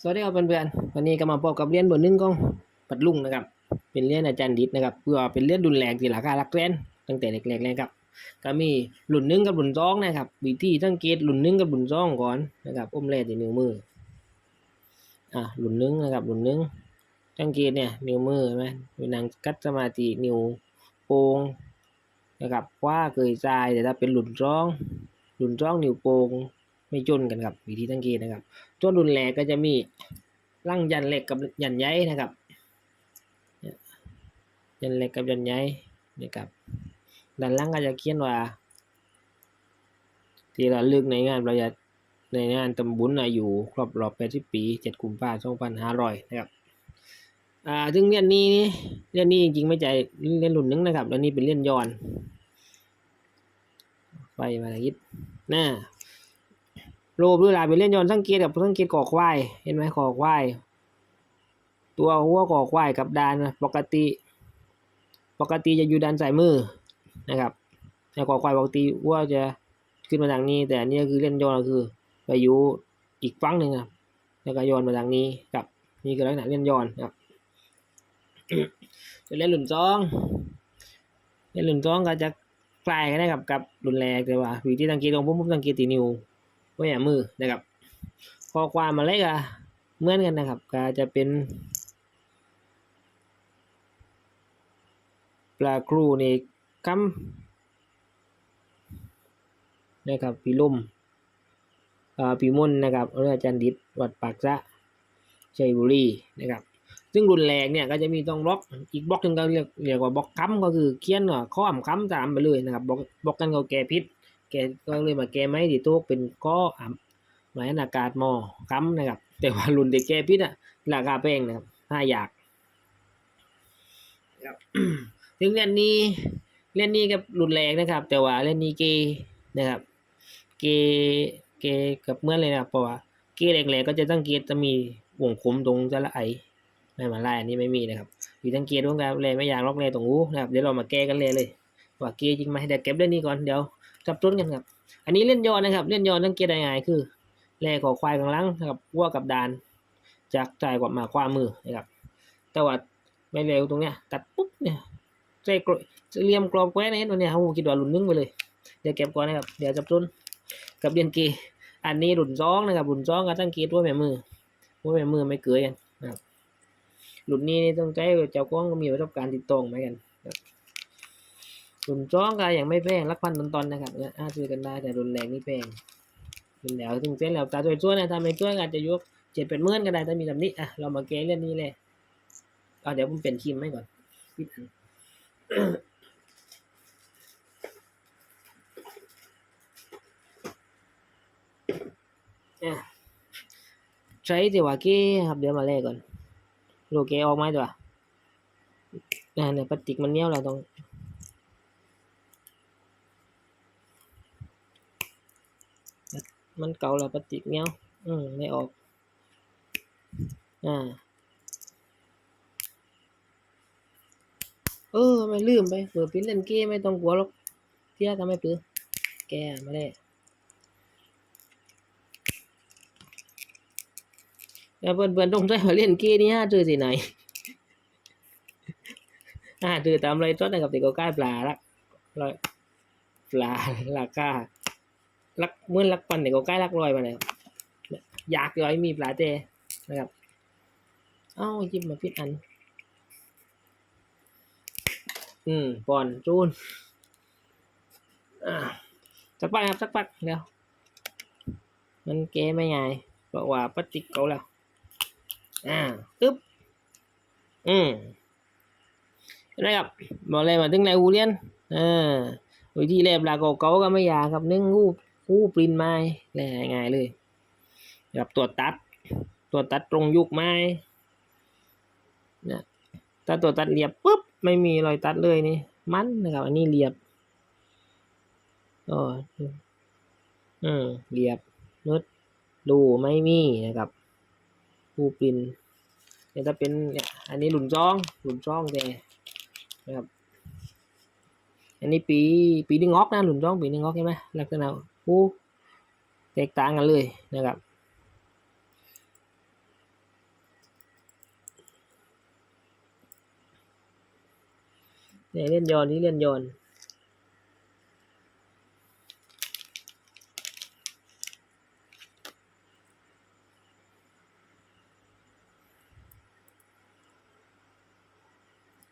สวัสดีครับเพื่อนๆ วันนี้ก็มาพบกับเรียนบทหนึ่งของปัดลุงนะครับ เป็นเรียนอาจารย์ดิษนะครับ เพื่อเป็นเรียนรุนแรกที่ราคาหลักแสนตั้งแต่เล็กๆเลยครับ ก็มีรุ่นหนึ่งกับรุ่นสองนะครับวิธีสังเกตรุ่นหนึ่งกับรุ่นสองก่อนนะครับอมแรกที่นิ้วมือ อะรุ่นหนึ่งนะครับรุ่นหนึ่งสังเกตเนี่ยนิ้วมือเห็นไหมเป็นนางกัดสมาธินิ้วโป้งนะครับว้าเกยซ้ายแต่ถ้าเป็นรุ่นสองรุ่นสองนิ้วโป้ง ไม่จนกันครับ วิธีสังเกตนะครับ ตัวรุ่นแรกก็จะมีร่างยันเหล็กกับยันใยนะครับเนี่ยยันเหล็กกับยันใยนะครับด้านล่างก็จะเขียนว่า ที่เระลึกในงานประหยัดในงานตำบุญอายุครบรอบ80ปี7กุมภาพันธ์2500นะครับอ่าซึ่งเรียนนี้เรียนนี้จริงๆไม่ใช่เรียนรุ่นนึงนะครับ แล้วนี้เป็นเรียนย้อน ไปมาละยิดน่า โลบหรือลายเป็นเล่นย้อนสังเกตกับสังเกตกอควายเห็นไหมกอควายตัวหัวกอควายกับดานปกติ ปกติจะอยู่ด้านซ้ายมือนะครับแต่กอควายปกติหัวจะขึ้นมาทางนี้ แต่อันนี้คือเล่นย้อนก็คือไปอยู่อีกฝั่งหนึ่งครับแล้วก็ย้อนมาทางนี้กับนี่คือลักษณะเล่นย้อนครับจะเล่นหลุนซองเล่นหลุนซองก็จะคล้ายกันได้กับกับหลุนแรกแต่ว่าวิธีสังเกตของผมผมสังเกตตีนิว ไว้อย่ามือนะครับข้อความมาเลยก็เหมือนกันนะครับ ก็จะเป็นปลาครูนี่คำนะครับพี่ลุ่มอ่าพี่มุ่นนะครับเรืออาจารย์ดิษวัดปากซะชัยบุรีนะครับ ซึ่งรุนแรงเนี่ยก็จะมีต้องบล็อกอีกบล็อกหนึ่งก็เรียกเรียกว่าบล็อกค้ำก็คือเขียนว่าข้อมค้ำตามไปเลยนะครับบล็อกบล็อกกันก็แก้พิษ แกก็เลยมาแก้ไม้ที่โต๊ะเป็นก้ออ่ำหมายอากาศมอค้ำนะครับ แต่ว่ารุ่นเด็กแก้พิษอะราคาแพงนะครับห้าอยากครับถึงเล่นนี้เล่นนี้กับรุ่นแรงนะครับ แต่ว่าเล่นนี้เกนะครับ เกเกกับเมื่อเลยนะครับเพราะว่าเกแรกๆก็จะตั้งเกจะมีวงคมตรงจะละไอไม่มาไล่อันนี้ไม่มีนะครับอยู่ตั้งเกตตรงกลางเลยไม่อยากล็อกเลยตรงหูนะครับเดี๋ยวเรามาแก้กันเลยเลยว่าเกจริงไหมเดี๋ยวเก็บเรื่องนี้ก่อนเดี๋ยว จับต้นกันครับ อันนี้เล่นยอนนะครับ เล่นยอนต้งเกียร์ได้ไงคือแล่ขอควายข้างลังนะครับวัวกับดานจากจ่ายกว่ามาความมือนะครับ แต่ว่าไม่เร็วตรงเนี้ยตัดปุ๊บเนี่ยใจกรเหลี่ยมกรอบแควเนี่ยตัวเนี้ยเขาคิดว่าหลุนนึงไปเลย เดี๋ยวเก็บก่อนนะครับ เดี๋ยวจับต้นกับเรียนเกอันนี้หลุนซองนะครับหลุนซองก็ตั้งเกียร์ว่าแม่มือว่าแม่มือไม่เกยกันนะครับหลุนนี้นี่ต้องใจเจ้าก้องก็มีประสบการณ์ติดตรงเหมือน กันรุ่นจ้องก็ยังไม่แพงรักพันตอนๆนะครับเนี่ยอาซื้อกันได้แต่รุนแรงนี่แพงรุนแล้วถึงเส้นแล้วตาช่วยๆนะถ้าไม่ช่วยอาจจะยกเจ็ดเป็นหมื่อนก็ได้ถ้ามีแบบนี้อะเรามาแก้เรื่องนี้เลยเอาเดี๋ยวผมเปลี่ยนคีมให้ก่อนปิดอันอะใช้แต่ว่าเก้ครับเดี๋ยวมาแลกก่อนโลเกออกไหมตัวอ่าเนี่ยพลาสติกมันเนี้ยวเราต้อง มันเก่าแล้วปฏิกเนี้ยอืมไม่ออก อ่า เออ ไม่ลืมไปเปิดปิ้นเล่นเกมไม่ต้องกลัวหรอกเที่ยทำไม่ปื้อแกมาได้แล้วเพื่อนๆต้องได้มาเล่นเกมนี่ฮะเจอสิไหนอ่าเจอตามไรต้นนะครับติดก็ใกล้ปลาละร้อยปลาราคา ลักเมื่อลักปันเนี่ยก็ใกล้ลักลอยมาแล้วอยากร้อยมีปลาเจนะครับ เอ้าหยิบมาพิดอัน อืมปอนจูนอ่าสักปักครับสักปักเดี๋ยวมันเก๋ไม่ไงเพราะว่าพลาสติกเขาแล้ว อ่าอึ๊บอืมนะครับบอกเลยมาถึงในหูเรียนอ่าวิธีเล็บลาเก่าก็ไม่ยากครับนึ่งรูป ผู้ปริ้นไม้แหล่ง่ายเลยแบบตัวตัด ตัวตัดตรงยุกไม้นี่ยถ้าตัวตัดเรียบปุ๊บไม่มีรอยตัดเลยนี่มันนะครับ อันนี้เรียบอ๋ออืมเรียบนุดดูไม่มีนะครับผู้ปริ้นเนี่ยถ้าเป็นเนี่ยอันนี้หลุนจ้องหลุนจ้องแกนะครับ อันนี้ปีปีนึงงอกนะหลุนจ้องปีนึงงอกใช่ไหมลักษณะ โอ้แตกต่างกันเลยนะครับเนี่ยเล่นย้อนนี่เล่นย้อน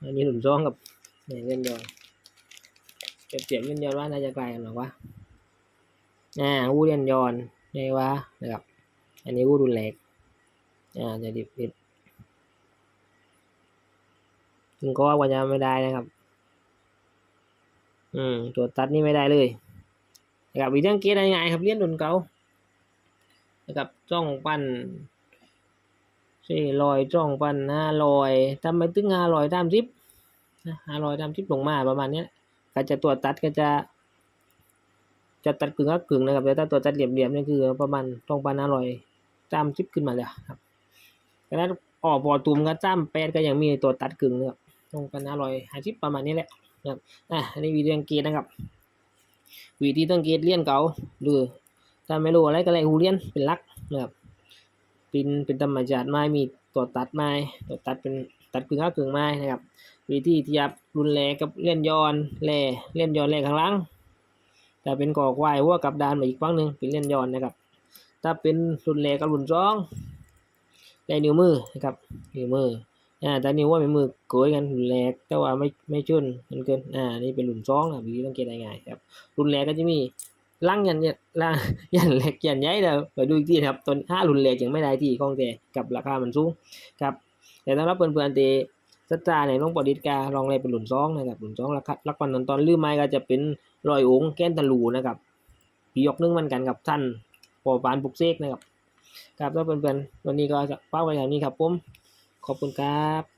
อันนี้หลุมซ้องกับเนี่ยเล่นย้อนเก็บเสียบเล่นย้อนว่าน่าจะไกลกันหรอวะ อ่าวูเล่นยอนไงวะนะครับ อันนี้วูรุนแรงอ่าจะดิบดิบถึงก็ว่าจะไม่ได้นะครับ อืม ตัวตัดนี่ไม่ได้เลยนะครับวิธีังเกตได้ง่ายครับเลี้ยนดุนเกานะครับจ้องปั้นสี่ลอยจ้องปั้นห้าลอยทำไปถึงห้าลอยตามทิปห้าลอยตามทิปลงมาประมาณนี้ก็จะตัวตัดก็จะ จะตัดกึ่งก็กึ่งนะครับแต่ถ้าตัวตัดเหลี่ยมๆนี่คือประมาณจ้องปั้นห้าลอยตามทิปขึ้นมาเลยครับดังนั้นออกพอตุ่มก็จ้ามแปดก็ยังมีตัวตัดกึ่งนะครับจ้องปั้นห้าลอยห้าทิปประมาณนี้แหละนะครับอะอันนี้วิธีสังเกตนะครับวิธีสังเกตเลี่ยนเก่าหรือถ้าไม่รู้อะไรก็เลยหูเลี่ยนเป็นลักนะครับเป็นเป็นธรรมชาติไม้มีตัวตัดไม้ตัวตัดเป็นตัดกึ่งข้าวกึ่งไม้นะครับวิธีเทียบรุนแรงกับเลี่ยนย้อนแล่เลี่ยนย้อนแล่ข้างล่าง แต่เป็นกอควายหัวกับดานมาอีกฝั่งหนึ่งเป็นเลี่ยนย้อนนะครับ ถ้าเป็นรุนแรงกับรุนร้องแล่นิ้วมือนะครับนิ้วมืออ่าแต่นิ้วว่าเป็นมือโกยกันรุนแรงแต่ว่าไม่ไม่ชนกันเกินอ่านี่เป็นรุ่นสองนะวิธีสังเกตได้ง่ายครับรุ่นแรกก็จะมีลังยันเนี่ยลังยันเล็กยันใหญ่เดี๋ยวไปดูอีกทีนะครับตัวห้ารุ่นแรกยังไม่ได้ที่ของแต่กับราคามันสูงครับแต่สำหรับเพื่อนๆที่ สตาร์ในลงปอดิดกาลองเลยเป็นหลุนซองนะครับหลุนซองราคาลักปันตอนลืมไม้ก็จะเป็นรอยองค์แก้นตะลูนะครับปียกนึ่งมันกันกับท่านปอปานปุกเซกนะครับครับแล้วเพื่อนๆวันนี้ก็จะป้ากไว้แถวนี้ครับผมขอบคุณครับ